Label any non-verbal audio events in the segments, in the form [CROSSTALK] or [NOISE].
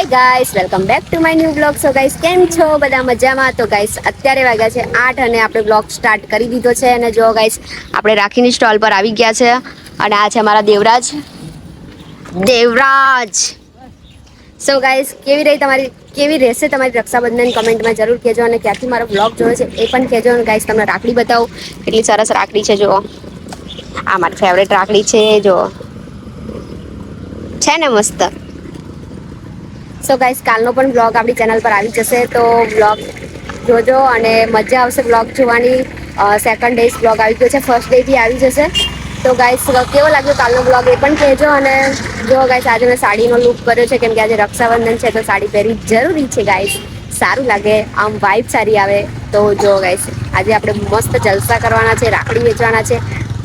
Hey guys welcome back to my new blog so guys કેમ છો? બધા મજામાં? તો ગાઈસ અત્યારે વાગ્યા છે આઠ અને આપણે બ્લોગ સ્ટાર્ટ કરી દીધો છે. અને જો ગાઈસ આપણે રાખીની સ્ટોલ પર આવી ગયા છે. અને આ છે અમારા દેવરાજ. દેવરાજ! સો ગાઈસ કેવી રહી તમારી, કેવી રહેશે તમારી રક્ષાબંધન? કમેન્ટમાં જરૂર કહેજો અને ક્યાંથી મારો બ્લોગ જોયો છે એ પણ કહેજો. અને ગાઈસ તમને રાખડી બતાવો. કેટલી સરસ રાખડી છે, જુઓ. આ મારી ફેવરેટ રાખડી છે જો છે ને મસ્ત. સો ગાઈસ કાલનો પણ બ્લોગ આપણી ચેનલ પર આવી જશે. તો બ્લોગ જોજો અને મજા આવશે બ્લોગ જોવાની. સેકન્ડ ડેઝ બ્લોગ આવી ગયો છે. ફર્સ્ટ ડે બી આવી જશે. તો ગાઈસ કેવો લાગ્યો કાલનો બ્લોગ એ પણ કહેજો અને જો ગાઈસ આજે મેં સાડીનો લુક કર્યો છે, કેમ કે આજે રક્ષાબંધન છે, તો સાડી પહેરવી જરૂરી છે ગાઈસ સારું લાગે, આમ વાઇબ સારી આવે. તો જો ગાઈસ આજે આપણે મસ્ત જલસા કરવાના છે, રાખડી વેચવાના છે,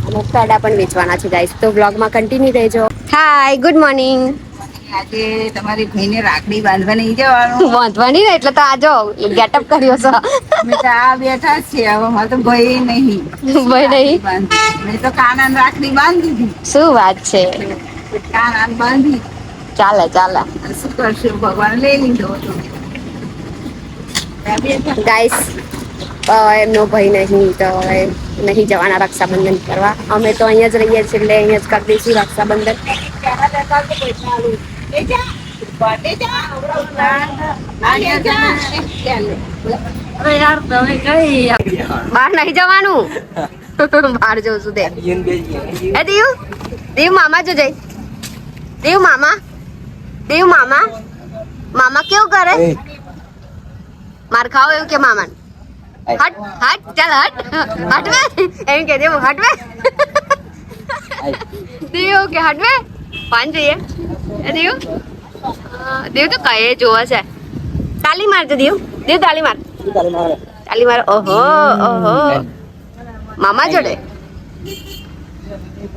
અને પણ વેચવાના છે ગાઈસ તો બ્લોગમાં કન્ટિન્યુ રહેજો. હાય ગુડ મોર્નિંગ આજે તમારી ભાઈને રાખડી બાંધવા નહીં જવાનું. વાંધવાની ને એટલે તો આજો ગેટઅપ કર્યો છે. મેં તો આ બેઠા છે હવે મારે તો ભાઈ નહીં. ભાઈ નહીં? મેં તો કાનાન રાખડી બાંધી દીધી શું વાત છે? કાનાન બાંધી. ચાલે ચાલે. શું કરશે ભગવાન લઈ લીધો હતો. ગાઈસ એમનો ભાઈ નહીં તો હવે નહીં જવાના રક્ષાબંધન કરવા. અમે તો અહીંયા જ રહીએ છીએ એટલે અહીંયા જ કરી દઈશું રક્ષાબંધન. બહાર નહીં જવાનું. [LAUGHS] બહાર જવું છું તે. એ દીવ દેવ મામા જો જઈ. દેવ મામા. દેવ મામા. મામા કેવું કરે? માર ખાવ એવું કે મામા હટ હટ ચાલ હટ. હટવે એમ કે દેવ હટવે દીવ કે હટવે પાન જોઈએ. દેવ? દેવ તો કયે જોવા છે તાલી મારજો દેવ. દેવ તાલી માર. તાલી માર. ઓહો ઓહો. મામા જોડે?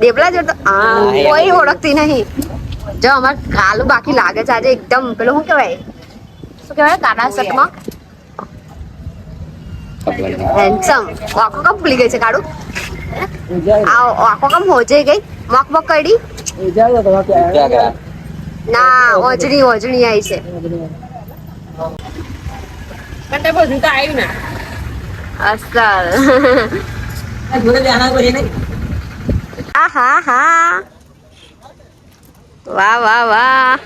દેવલા જોડે કોઈ ઓળખતી નહીં. જો અમાર કાલું બાકી લાગે છે આજે એકદમ. પેલું શું કહેવાય? શું કહેવાય? કાના શર્ટમાં હેન્ડસમ આખો કમ ભૂલી ગઈ છે કાળું. આખો કમ હોજે ગઈ. મક મક કડી ના ઓજણી ઓજણી આવી છે. કંટા બધું તો આવ્યું ને. અસલ. આહા હા. વાહ વાહ વાહ.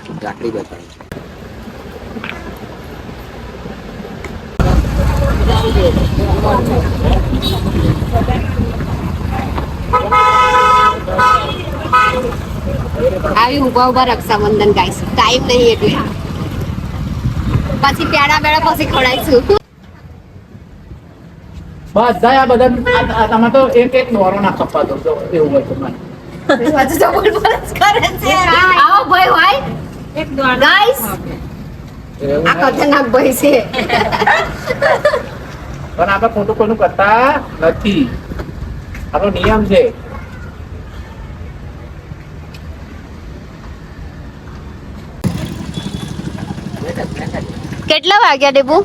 આવી ઊભા ઊભા રક્ષાબંધન ગાઈસ ટાઈમ નહીં એટલે. પછી પેડા બેડા પછી ખવડાવીશું. આ બધા. તમે તો એક એક ના એવું હોય તો મને. ખોટું કરતા નથી. આપણો નિયમ છે. કેટલા વાગ્યા ડેબુ?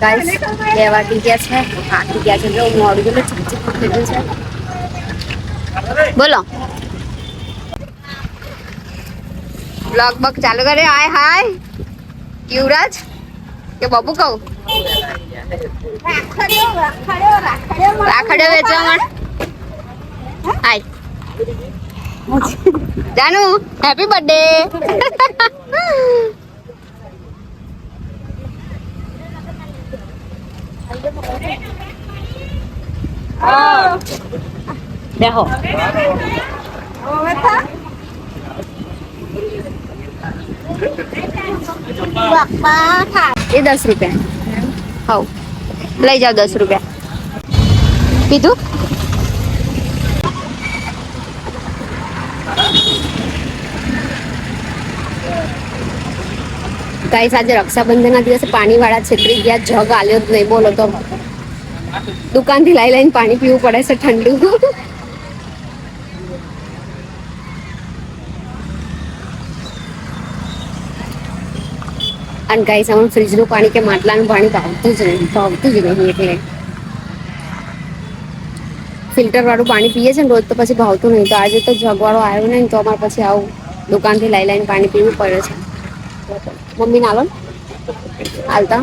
ગાઈસ બે વાગી ગયા છે. થાકી ગયા છે. જો મોડું ગયેલું છે. બોલો. બ્લોગ બગ ચાલુ કરે. હાય હાય. યુવરાજ કે બબુ કહું? રાખડ્યો વેચવા મળ હાય. જાનુ હેપી બર્થડે બેહો. એ દસ રૂપિયા. હવ. લઈ જાઓ દસ રૂપિયા. કીધું ગાઈસ, આજે રક્ષાબંધનના દિવસે પાણીવાળા છેતરી ગયા, જગ આલ્યો જ નહીં, બોલો તો. દુકાનથી લઈ લઈને પાણી પીવું પડે છે ઠંડુ. અને ગાઈસ, આમાં ફ્રીજનું પાણી કે માટલાનું પાણી ભાવતું જ નહીં ભાવતું જ નહીં એટલે. ફિલ્ટર વાળું પાણી પીએ છે ને રોજ તો પછી ભાવતું નહીં, તો આજે તો જગવાળો આવ્યો નહીં તો અમારે પછી આવું દુકાનથી લઈ લઈને પાણી પીવું પડે છે. મમ્મી ના. હાલતા.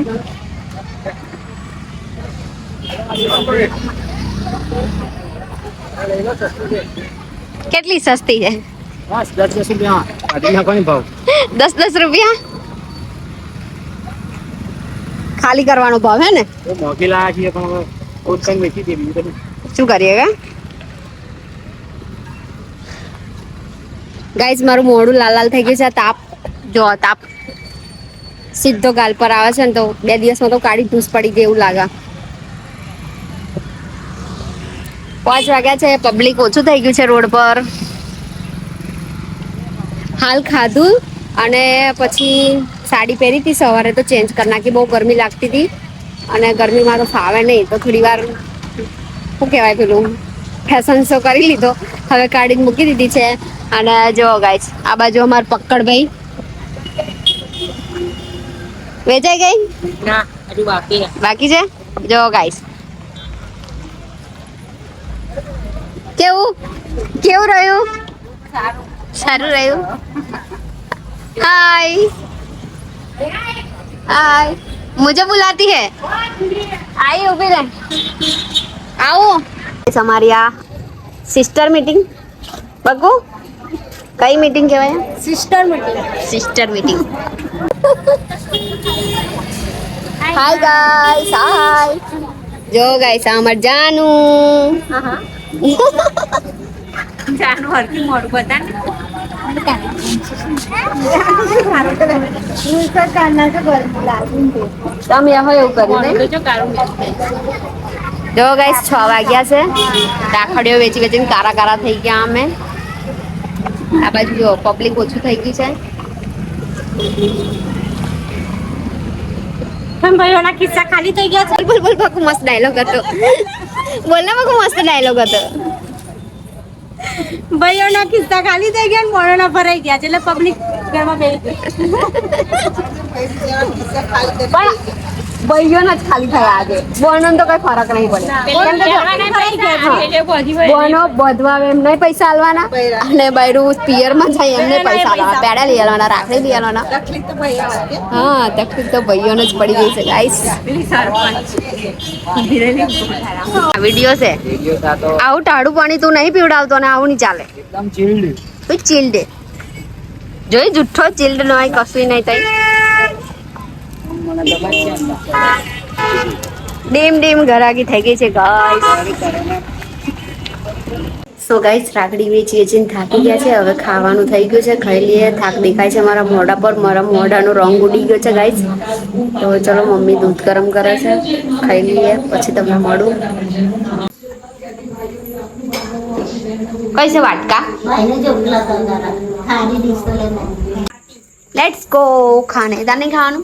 કેટલી સસ્તી છે? બસ દસ દસ રૂપિયા. દસ દસ રૂપિયા? ખાલી કરવાનો ભાવ હે ને? લાયા છીએ પણ વેચી. શું કરીએ કે ગાઈઝ મારું મોઢું લાલ લાલ થઈ ગયું છે તાપ. જો તાપ. સીધો ગાલ પર આવે છે ને તો બે દિવસમાં તો કાળી ધૂસ પડી ગઈ એવું લાગે. પાંચ વાગ્યા છે પબ્લિક ઓછું થઈ ગયું છે રોડ પર. હાલ ખાધું અને પછી સાડી પહેરી હતી સવારે તો ચેન્જ કરી નાખી, બહુ ગરમી લાગતી હતી. અને ગરમીમાં તો ફાવે નહીં, તો થોડી વાર શું કહેવાય પેલું ફેશન શો કરી લીધો. હવે કાઢીને મૂકી દીધી છે અને જો ગાઈસ આ બાજુ અમારા પક્કડભાઈ वेचे गई ना अभी बाकी है। बाकी से? जो गाइस केउ केउ रहयो सारू सारू रहयो हाय हाय मुझे बुलाती है। आई उभी रह आओ। इस हमारीया सिस्टर मीटिंग बगू कई मीटिंग के sister meeting sister meeting hi guys hi જો ગાઈસ અમાર જાનુ. [LAUGHS] જાનું હરખી મોઢું બતાડ ને. તમે હોય એવું કર્યું જો ગાઈસ છ વાગ્યા છે. રાખડીઓ વેચી વેચીને કારા કારા થઈ ગયા અમે. આ બાજુ જો પબ્લિક ઓછું થઈ ગયું છે. પણ ભાઈઓના ખિસ્સા ખાલી થઈ ગયા છે. બોલ બોલ બાકુ મસ્ત ડાયલોગ હતો. બોલ ને બાકુ મસ્ત ડાયલોગ હતો. ભાઈઓના ખિસ્સા ખાલી થઈ ગયા ને મોઢાના ભરાઈ ગયા છે એટલે પબ્લિક ઘરમાં બેસી પણ ભાઈઓના જ ખાલી થયા આજે. બોનો તો કઈ ફરક નહીં પડે. કેમ કે બોનો બધવા એમ નહીં પૈસા આલવાના. અને બૈરું પિયરમાં જાય એમને પૈસા આલવાના. પેડા લઈ આલવાના રાખડી લઈ આલવાના. હા તકલીફ તો ભાઈઓને જ પડી ગઈ છે ગાઈસ આ વીડિયો છે. આવું ટાળું પાણી તું નહીં પીવડાવતો ને આવું નહીં ચાલે. એકદમ ચિલ્ડ ચિલ્ડ જોઈ જુઠ્ઠો ચિલ્ડ નો હોય કશું નહીં છે ડીમ ડીમ ઘરાગી થઈ ગઈ છે ગાઈસ સો ગાઈસ રાખડી છીએ ને થાકી ગયા છે. હવે ખાવાનું થઈ ગયું છે ખાઈ લઈએ. થાક દેખાય છે મારા મોઢા પર. મારા મોઢાનો રંગ ઉડી ગયો છે ગાઈસ તો ચલો મમ્મી દૂધ ગરમ કરે છે. ખાઈ લઈએ પછી તમને મળું. કઈ છે વાટકા? લેટ્સ ગો ખાને. તાર નહીં ખાવાનું?